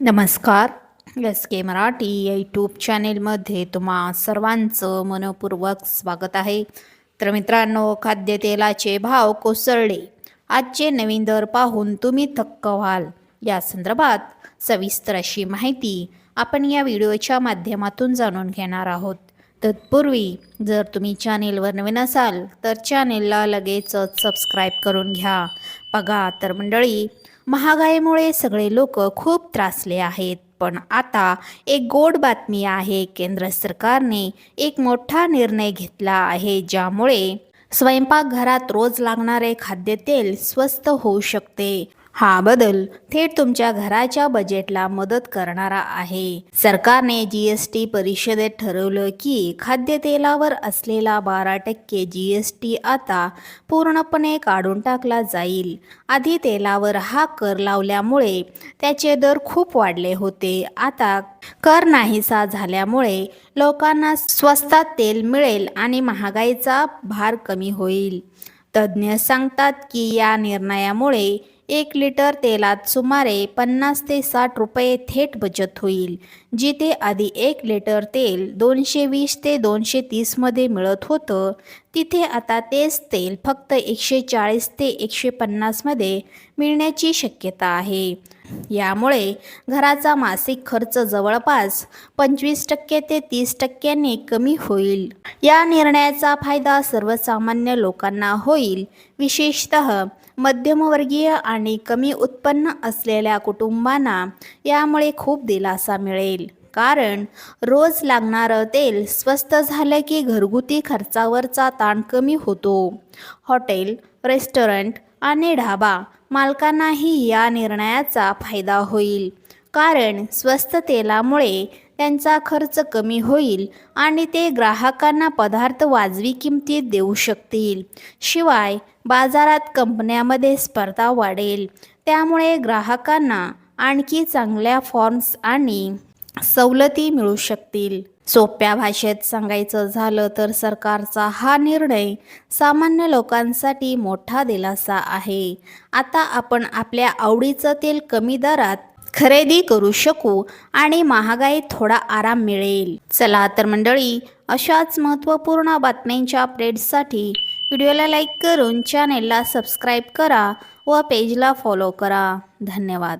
नमस्कार. एस के मराठी या यूट्यूब चॅनेलमध्ये तुम्हा सर्वांचं मनपूर्वक स्वागत आहे. तर मित्रांनो खाद्यतेलाचे भाव कोसळले. आजचे नवीन दर पाहून तुम्ही थक्क व्हाल. या संदर्भात सविस्तर अशी माहिती आपण या व्हिडिओच्या माध्यमातून जाणून घेणार आहोत. तत्पूर्वी जर तुम्ही चॅनेलवर नवीन असाल तर चॅनेलला लगेचच सबस्क्राईब करून घ्या. बघा तर मंडळी महागाईमुळे सगळे लोक खूप त्रासले आहेत. पण आता एक गोड बातमी आहे केंद्र सरकारने एक मोठा निर्णय घेतला आहे ज्यामुळे स्वयंपाकघरात रोज लागणारे खाद्यतेल स्वस्त होऊ शकते. हा बदल थेट तुमच्या घराच्या बजेटला मदत करणारा आहे. सरकारने जी एस टी परिषदेत ठरवलं की खाद्यतेलावर असलेला बारा टक्के जी एस टी आता पूर्णपणे काढून टाकला जाईल. आधी तेलावर हा कर लावल्यामुळे त्याचे दर खूप वाढले होते. आता कर नाहीसा झाल्यामुळे लोकांना स्वस्तात तेल मिळेल आणि महागाईचा भार कमी होईल. तज्ज्ञ सांगतात की या निर्णयामुळे एक लिटर तेलात सुमारे पन्नास ते साठ रुपये थेट बचत होईल जिथे आधी एक लिटर तेल दोनशे वीस ते दोनशे तीसमध्ये मिळत होतं. तिथे आता तेच तेल फक्त एकशे चाळीस ते एकशे पन्नासमध्ये मिळण्याची शक्यता आहे. यामुळे घराचा मासिक खर्च जवळपास पंचवीस टक्के ते तीस टक्क्यांनी कमी होईल. या निर्णयाचा फायदा सर्वसामान्य लोकांना होईल. विशेषतः मध्यमवर्गीय आणि कमी उत्पन्न असलेल्या कुटुंबांना यामुळे खूप दिलासा मिळेल. कारण रोज लागणारं तेल स्वस्त झालं की घरगुती खर्चावरचा ताण कमी होतो. हॉटेल रेस्टॉरंट आणि ढाबा मालकांनाही या निर्णयाचा फायदा होईल. कारण स्वस्त तेलामुळे त्यांचा खर्च कमी होईल आणि ते ग्राहकांना पदार्थ वाजवी किमतीत देऊ शकतील. शिवाय बाजारात कंपन्यामध्ये स्पर्धा वाढेल. त्यामुळे ग्राहकांना आणखी चांगल्या फॉर्म्स आणि सवलती मिळू शकतील. सोप्या भाषेत सांगायचं झालं तर सरकारचा हा निर्णय सामान्य लोकांसाठी मोठा दिलासा आहे. आता आपण आपल्या आवडीचं तेल कमी दरात खरेदी करू शकू आणि महागाईत थोडा आराम मिळेल. चला तर मंडळी अशाच महत्त्वपूर्ण बातम्यांच्या अपडेट्ससाठी व्हिडिओला लाईक करून चॅनेलला सबस्क्राईब करा व पेजला फॉलो करा. धन्यवाद.